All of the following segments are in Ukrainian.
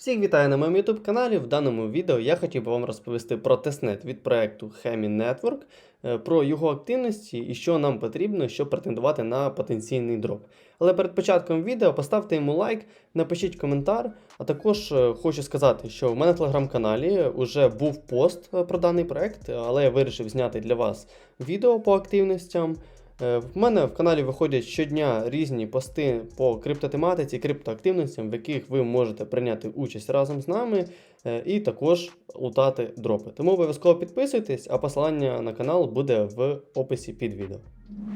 Всіх вітаю на моєму YouTube каналі. В даному відео я хотів би вам розповісти про тестнет від проекту Hemi Network, е, про його активності і що нам потрібно, щоб претендувати на потенційний дроп. Але перед початком відео поставте йому лайк, напишіть коментар. А також е, хочу сказати, що в мене в телеграм-каналі вже був пост е, про даний проект, але я вирішив зняти для вас відео по активностям. Е, В мене в каналі виходять щодня різні пости по криптотематиці, криптоактивностям, в яких ви можете прийняти участь разом з нами е, і також лутати дропи. Тому обов'язково підписуйтесь, а посилання на канал буде в описі під відео.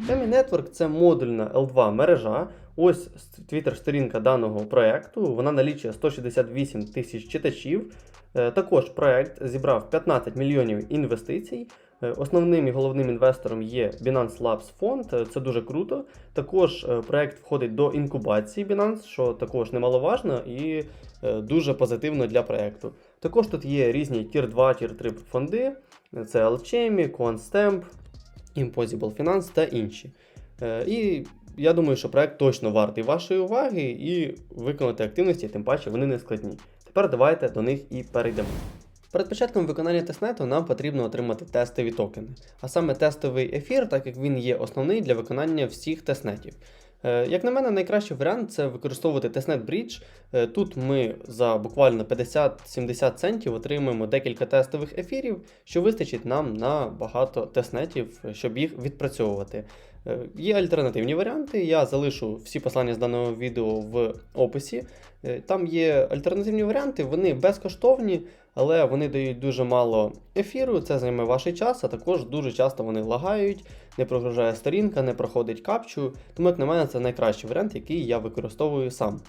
Hemi Network це модульна L2 мережа. Ось твіттер-сторінка даного проекту. Вона налічує 168 тисяч читачів. Е, Також проект зібрав 15 мільйонів інвестицій. Е, Основним і головним інвестором є Binance Labs фонд, е, це дуже круто. Також проект входить до інкубації Binance, що також немаловажно і дуже позитивно для проекту. Також тут є різні Tier 2, Tier 3 фонди, це Alchemy, QuantStamp, Impossible Finance та інші. І я думаю, що проект точно вартий вашої уваги і виконати активності, тим паче вони не складні. Тепер давайте до них і перейдемо. Перед початком виконання тестнету нам потрібно отримати тестові токени, а саме тестовий ефір, так як він є основний для виконання всіх тестнетів. Е, Як на мене, найкращий варіант це використовувати тестнет Bridge. Е, Тут ми за буквально 50-70 центів отримуємо декілька тестових ефірів, що вистачить нам на багато тестнетів, щоб їх відпрацьовувати. Е, Є альтернативні варіанти. Я залишу всі послання з даного відео в описі. Е, Там є альтернативні варіанти, вони безкоштовні, але вони дають дуже мало ефіру, це займе ваш час, а також дуже часто вони лагають, не прогружає сторінка, не проходить капчу. Тому, як на мене, це найкращий варіант, який я використовую сам.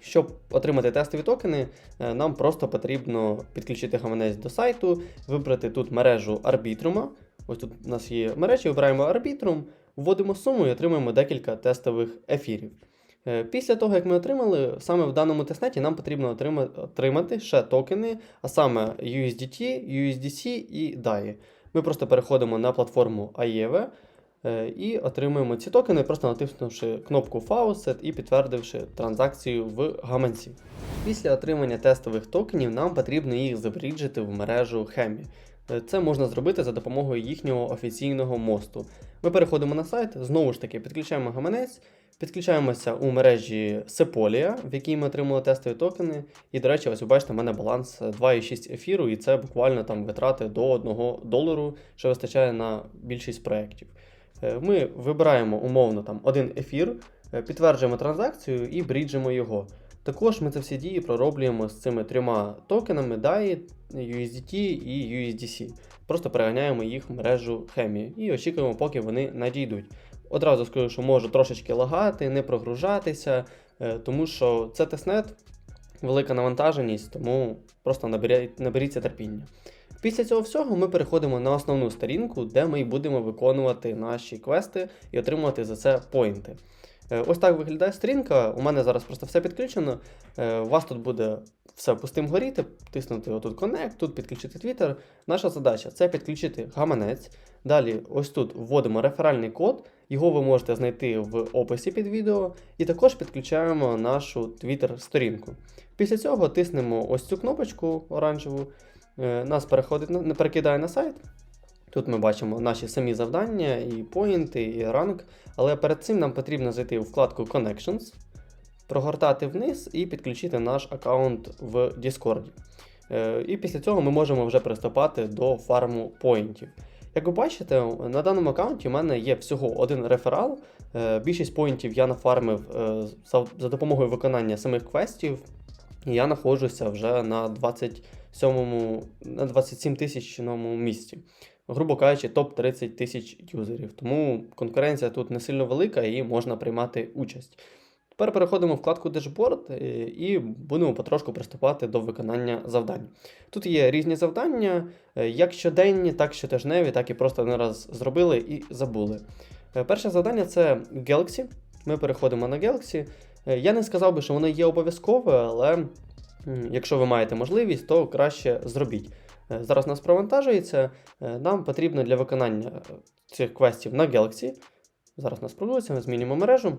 Щоб отримати тестові токени, е, нам просто потрібно підключити гаманець до сайту, вибрати тут мережу арбітрума. Ось тут у нас є мережі, вибираємо арбітрум, вводимо суму і отримуємо декілька тестових ефірів. Е, Після того, як ми отримали, саме в даному тестнеті нам потрібно отримати ще токени, а саме USDT, USDC і DAI. Ми просто переходимо на платформу AEVE е, і отримуємо ці токени, просто натиснувши кнопку Faucet і підтвердивши транзакцію в гаманці. Після отримання тестових токенів нам потрібно їх забріджити в мережу Hemi. Е, Це можна зробити за допомогою їхнього офіційного мосту. Ми переходимо на сайт, знову ж таки підключаємо гаманець, підключаємося у мережі Sepolia, в якій ми отримали тестові токени. І, до речі, ось ви бачите, у мене баланс 2,6 ефіру, і це буквально там витрати до 1 долару, що вистачає на більшість проєктів. Е, Ми вибираємо умовно там один ефір, е, підтверджуємо транзакцію і бріджимо його. Також ми це всі дії пророблюємо з цими трьома токенами DAI, USDT і USDC. Просто переганяємо їх в мережу Hemi і очікуємо, поки вони надійдуть. Одразу скажу, що може трошечки лагати, не прогружатися, е, тому що це тестнет, велика навантаженість, тому просто наберіться терпіння. Після цього всього ми переходимо на основну сторінку, де ми будемо виконувати наші квести і отримувати за це поінти. Е, Ось так виглядає сторінка. У мене зараз просто все підключено. Е, У вас тут буде все пустим горіти, тиснути отут Connect, тут підключити Twitter. Наша задача це підключити гаманець. Далі, ось тут вводимо реферальний код, його ви можете знайти в описі під відео, і також підключаємо нашу Twitter сторінку. Після цього тиснемо ось цю кнопочку оранжеву. Е, Нас переходить перекидає на сайт. Тут ми бачимо наші самі завдання, і поінти, і ранг. Але перед цим нам потрібно зайти у вкладку Connections, прогортати вниз і підключити наш аккаунт в Discord. Е, І після цього ми можемо вже приступати до фарму поінтів. Як ви бачите, на даному аккаунті у мене є всього один реферал. Е, Більшість поінтів я нафармив е, за- допомогою виконання самих квестів. Я знаходжуся вже на 27 на 27 тисячному місці грубо кажучи, топ-30 тисяч юзерів. Тому конкуренція тут не сильно велика і можна приймати участь. Тепер переходимо в вкладку е, і будемо потрошку приступати до виконання завдань. Тут є різні завдання, е, як щоденні, так щотижневі, так і просто один раз зробили і забули. Е, Перше завдання це Galaxy. Ми переходимо на Galaxy. Е, Я не сказав би, що воно є обов'язкове, але якщо ви маєте можливість, то краще зробіть. Е, Зараз нас провантажується. Е, Нам потрібно для виконання цих квестів на Galaxy. Зараз нас прогрузиться, ми змінюємо мережу.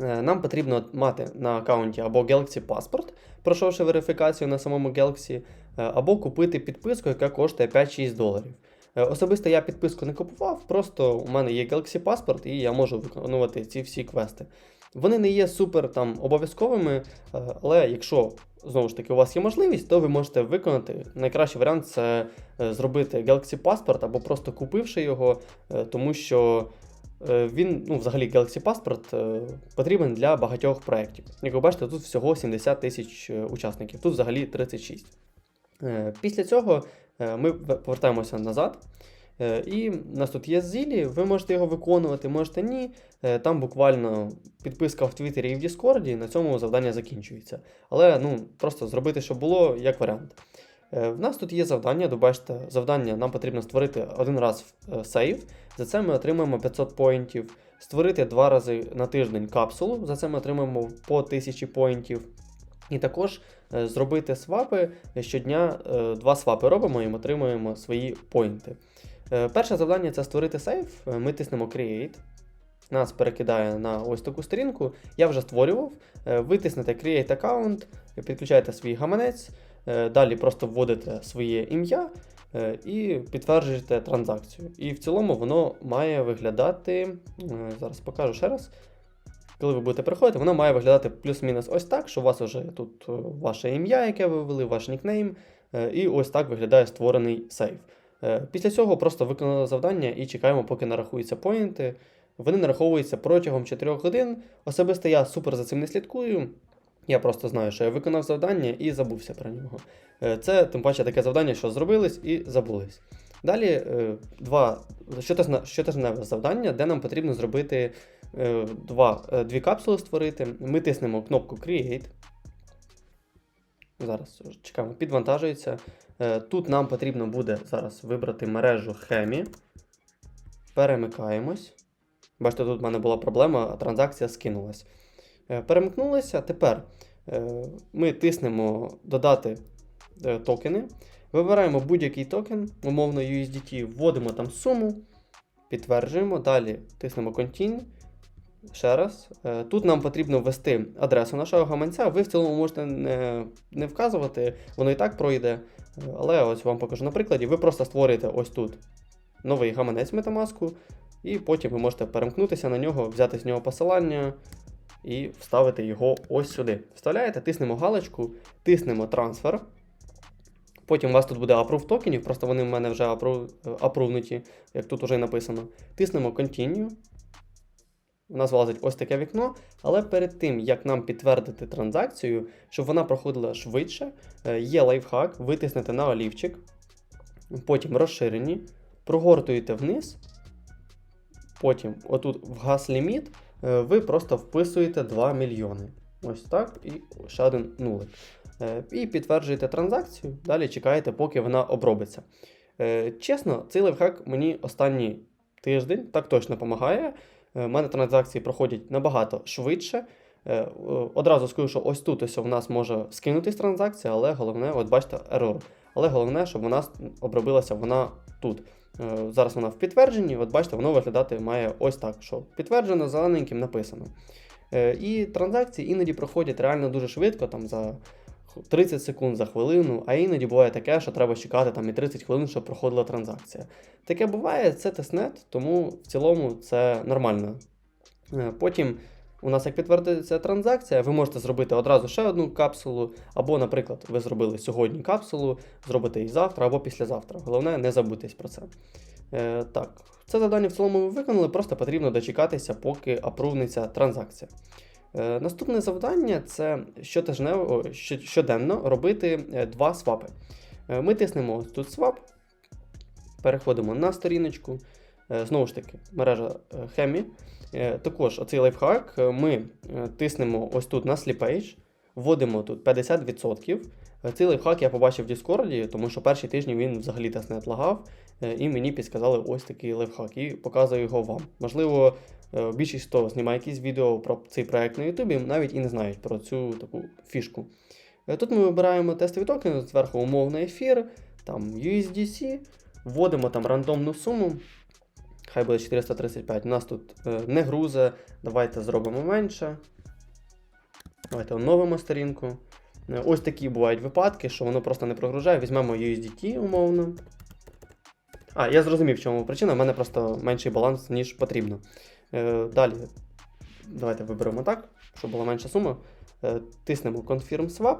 Е, Нам потрібно мати на аккаунті або Galaxy Passport, пройшовши верифікацію на самому Galaxy, або купити підписку, яка коштує 5-6 доларів. Особисто я підписку не купував, просто у мене є Galaxy Passport і я можу виконувати ці всі квести. Вони не є супер там обов'язковими, але якщо знову ж таки у вас є можливість, то ви можете виконати. Найкращий варіант це е, зробити Galaxy Passport або просто купивши його, е, тому що е, він, ну, взагалі, Galaxy Passport потрібен для багатьох проєктів. Як ви бачите, тут всього 70 тисяч учасників, тут взагалі 36. Е, Після цього ми повертаємося назад. Е, І у нас тут є зілі, ви можете його виконувати, можете ні. Е, Там буквально підписка в Твіттері і в Діскорді, на цьому завдання закінчується. Але ну, просто зробити, щоб було, як варіант. Е, В нас тут є завдання, ви бачите, завдання нам потрібно створити один раз сейв. За це ми отримаємо 500 поінтів. Створити два рази на тиждень капсулу, за це ми отримаємо по 1000 поінтів. І також зробити свапи щодня, два свапи робимо і ми отримуємо свої поінти. Е, Перше завдання це створити сейф. Е, Ми тиснемо Create. Нас перекидає на ось таку сторінку. Я вже створював. Е, Ви тиснете Create Account, підключаєте свій гаманець, далі просто вводите своє ім'я і підтверджуєте транзакцію. І в цілому воно має виглядати. Зараз покажу ще раз. Коли ви будете приходити, воно має виглядати плюс-мінус ось так, що у вас вже тут ваше ім'я, яке ви ввели, ваш нікнейм, і ось так виглядає створений сейф. Е, Після цього просто виконали завдання і чекаємо, поки нарахуються поінти. Вони нараховуються протягом 4 годин. Особисто я супер за цим не слідкую. Я просто знаю, що я виконав завдання і забувся про нього. Е, Це тим паче таке завдання, що зробились і забулись. Далі е, два щотижневе завдання, де нам потрібно зробити два, дві капсули створити. Ми тиснемо кнопку Create. Зараз чекаємо, підвантажується. Е, Тут нам потрібно буде зараз вибрати мережу Хемі. Перемикаємось. Бачите, тут в мене була проблема, транзакція скинулась. Е, Перемикнулися. Тепер е, ми тиснемо додати токени. Вибираємо будь-який токен, умовно USDT, вводимо там суму, підтверджуємо, далі тиснемо Continue. Ще раз. Е, Тут нам потрібно ввести адресу нашого гаманця. Ви в цілому можете не, не вказувати, воно і так пройде. Е, Але ось вам покажу на прикладі. Ви просто створюєте ось тут новий гаманець Metamask, і потім ви можете перемкнутися на нього, взяти з нього посилання і вставити його ось сюди. Вставляєте, тиснемо галочку, тиснемо трансфер. Потім у вас тут буде approve токенів, просто вони в мене вже апру- е, апрувнуті, як тут уже і написано. Тиснемо Continue. У нас вилазить ось таке вікно, але перед тим, як нам підтвердити транзакцію, щоб вона проходила швидше, е, є лайфхак, ви тиснете на олівчик, потім розширені, прогортуєте вниз, потім отут в газ ліміт, е, ви просто вписуєте 2 мільйони. Ось так, і ще один нулик. Е, І підтверджуєте транзакцію, далі чекаєте, поки вона обробиться. Чесно, цей лайфхак мені останній тиждень так точно допомагає. У мене транзакції проходять набагато швидше. Е, е, Одразу скажу, що ось тут ось у нас може скинутись транзакція, але головне, от бачите, ерор. Але головне, щоб вона с- обробилася вона тут. Е, Зараз вона в підтвердженні, от бачите, воно виглядати має ось так, що підтверджено зелененьким написано. Е, І транзакції іноді проходять реально дуже швидко, там за 30 секунд за хвилину, а іноді буває таке, що треба чекати там і 30 хвилин, щоб проходила транзакція. Таке буває, це тестнет, тому в цілому це нормально. Е, Потім у нас як підтвердиться транзакція, ви можете зробити одразу ще одну капсулу, або, наприклад, ви зробили сьогодні капсулу, зробите її завтра або післязавтра. Головне, не забудьтесь про це. Е, так, це завдання в цілому ви виконали, просто потрібно дочекатися, поки апрувниться транзакція. Е, наступне завдання це щотижнево, щоденно робити е, два свапи. Е, ми тиснемо тут свап, переходимо на сторіночку. Знову ж таки, мережа Хемі. Також оцей лайфхак ми тиснемо ось тут на сліпейдж, вводимо тут 50%. Е, Цей лайфхак я побачив в Діскорді, тому що перші тижні він взагалі тестнет лагав, е, і мені підсказали ось такий лайфхак, і показую його вам. Можливо, е, більшість хто знімає якісь відео про цей проект на Ютубі, навіть і не знають про цю таку фішку. Е, Тут ми вибираємо тестові токени, зверху умовний ефір, там USDC, вводимо там рандомну суму. Хай буде 435. У нас тут е, не грузе. Давайте зробимо менше. Давайте оновимо сторінку. Е, Ось такі бувають випадки, що воно просто не прогружає. Візьмемо USDT умовно. А, я зрозумів, в чому причина. У мене просто менший баланс, ніж потрібно. Е, далі. Давайте виберемо так, щоб була менша сума. Е, тиснемо Confirm Swap.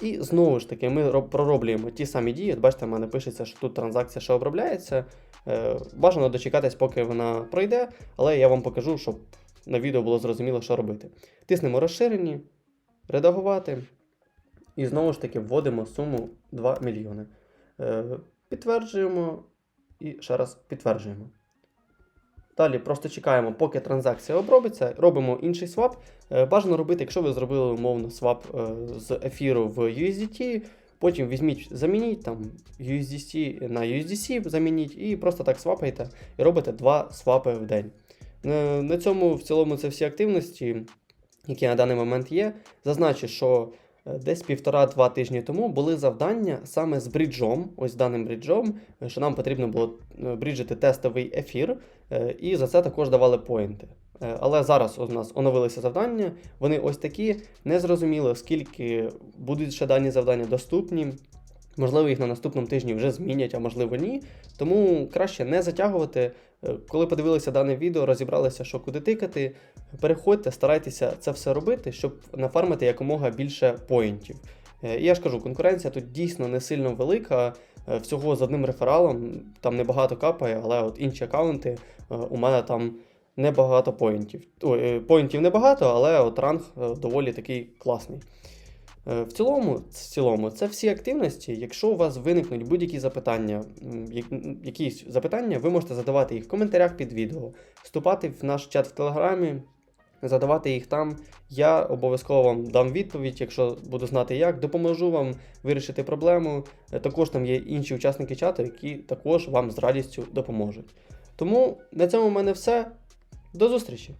І знову ж таки, ми пророблюємо ті самі дії. Бачите, в мене пишеться, що тут транзакція ще обробляється. Е, бажано дочекатись, поки вона пройде, але я вам покажу, щоб на відео було зрозуміло, що робити. Тиснемо розширені, редагувати. І знову ж таки вводимо суму 2 мільйони. Е, підтверджуємо і ще раз підтверджуємо. Далі просто чекаємо, поки транзакція обробиться, робимо інший свап. Е, Бажано робити, якщо ви зробили умовно свап е, з ефіру в USDT, потім візьміть, замініть там USDC на USDC, замініть і просто так свапайте і робите два свапи в день. Е, На цьому в цілому це всі активності, які на даний момент є. Зазначу, що десь півтора-два тижні тому були завдання саме з бріджом, ось даним бріджом, е, що нам потрібно було е, бріджити тестовий ефір, е, і за це також давали поінти. Е, Але зараз у нас оновилися завдання. Вони ось такі. Не зрозуміло, скільки будуть ще дані завдання доступні. Можливо, їх на наступному тижні вже змінять, а можливо ні. Тому краще не затягувати. Е, Коли подивилися дане відео, розібралися, що куди тикати. Переходьте, старайтеся це все робити, щоб нафармити якомога більше поінтів. Е, І я ж кажу, конкуренція тут дійсно не сильно велика. Е, Всього з одним рефералом там небагато капає, але от інші аккаунти е, у мене там небагато поінтів. Поінтів небагато, але от ранг доволі такий класний. В цілому, в цілому, це всі активності. Якщо у вас виникнуть будь-які запитання, якісь запитання, ви можете задавати їх в коментарях під відео, вступати в наш чат в Телеграмі, задавати їх там. Я обов'язково вам дам відповідь, якщо буду знати як, допоможу вам вирішити проблему. Е, Також там є інші учасники чату, які також вам з радістю допоможуть. Тому на цьому в мене все. До зустрічі!